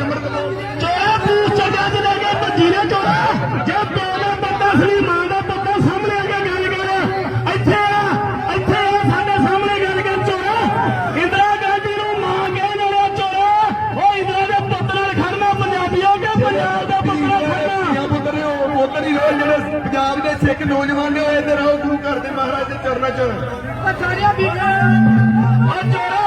ਅਮਰਤ ਚੋਰਾ ਪੂਛ ਚੱਲਿਆ ਜਲੇ ਕੇ ਭੱਜੀ ਨੇ ਚੋਰਾ। ਜੇ ਪਿਓ ਦਾ ਬੰਦਾ ਸਰੀ ਮਾਂ ਦਾ ਬੰਦਾ ਸਾਹਮਣੇ ਆ ਕੇ ਗੱਲ ਕਰ। ਇੱਥੇ ਆ ਇੱਥੇ ਆ ਸਾਡੇ ਸਾਹਮਣੇ ਗੱਲ ਕਰ ਚੋਰਾ। ਇੰਦਰਾ ਗਾਂਧੀ ਨੂੰ ਮਾਂ ਕਹਿਣ ਵਾਲਾ ਚੋਰਾ। ਉਹ ਇੰਦਰਾ ਦੇ ਪੁੱਤ ਨਾਲ ਖੜਨਾ ਪੰਜਾਬੀਓ ਕਿ ਪੰਜਾਬ ਦਾ ਪੁੱਤ ਨਾਲ ਖੜਨਾ। ਪੁੱਤਰ ਉਹ ਉਧਰ ਹੀ ਰਹੋ ਜਿਹੜੇ ਪੰਜਾਬ ਦੇ ਸਿੱਖ ਨੌਜਵਾਨ ਨੇ ਉਹ ਇੱਧਰ ਆਓ ਗੁਰੂ ਘਰ ਦੇ ਮਹਾਰਾਜ ਦੇ ਚਰਨਾਂ 'ਚ। ਸਾਰਿਆ ਵੀ ਉਹ ਚੋਰਾ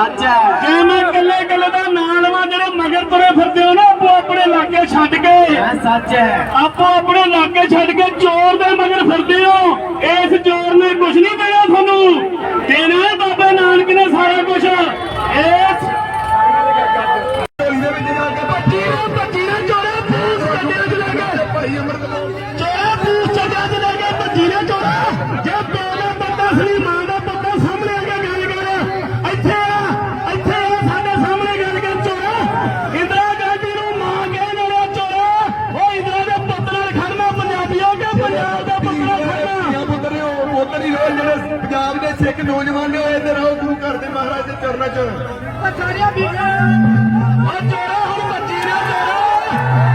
ਸੱਚ ਹੈ। ਜੇ ਮੈਂ ਇਕੱਲੇ ਇਕੱਲੇ ਦਾ ਨਾਂ ਲਵਾਂ ਜਿਹੜੇ ਮਗਰ ਤੁਰੇ ਫਿਰਦੇ ਹੋ ਨਾ ਆਪੋ ਆਪਣੇ ਇਲਾਕੇ ਛੱਡ ਕੇ। ਇਹ ਸੱਚ ਹੈ। ਆਪੋ ਆਪਣੇ ਇਲਾਕੇ ਛੱਡ ਕੇ ਚੋਰ ਦੇ ਮਗਰ ਫਿਰਦੇ ਹੋ। ਇਸ ਚੋਰ ਨੇ ਕੁਝ ਨਹੀਂ ਦੇਣਾ ਤੁਹਾਨੂੰ। ਦੇਣਾ ਹੈ ਬਾਬਾ ਨਾਨਕ ਨੇ ਸਾਰਾ ਕੁਝ ਇਸ ਚੋਰਾ ਪੂਛ ਚੱਲਿਆ ਜਲੇ ਕੇ ਭੱਜੀ ਨਾ ਚੋਰਾ। ਜੇ ਦਾ ਬੰਦਾ ਸਰੀ ਸਿੱਖ ਨੌਜਵਾਨੋ ਇਧਰ ਆਓ ਗੁਰੂ ਘਰ ਦੇ ਮਹਾਰਾਜ ਦੇ ਚਰਨਾਂ 'ਚ। ਚੋਰੀਆਂ ਵੀ ਆ ਹੁਣ ਬੱਚੀ ਨਾ ਚੋਰਾ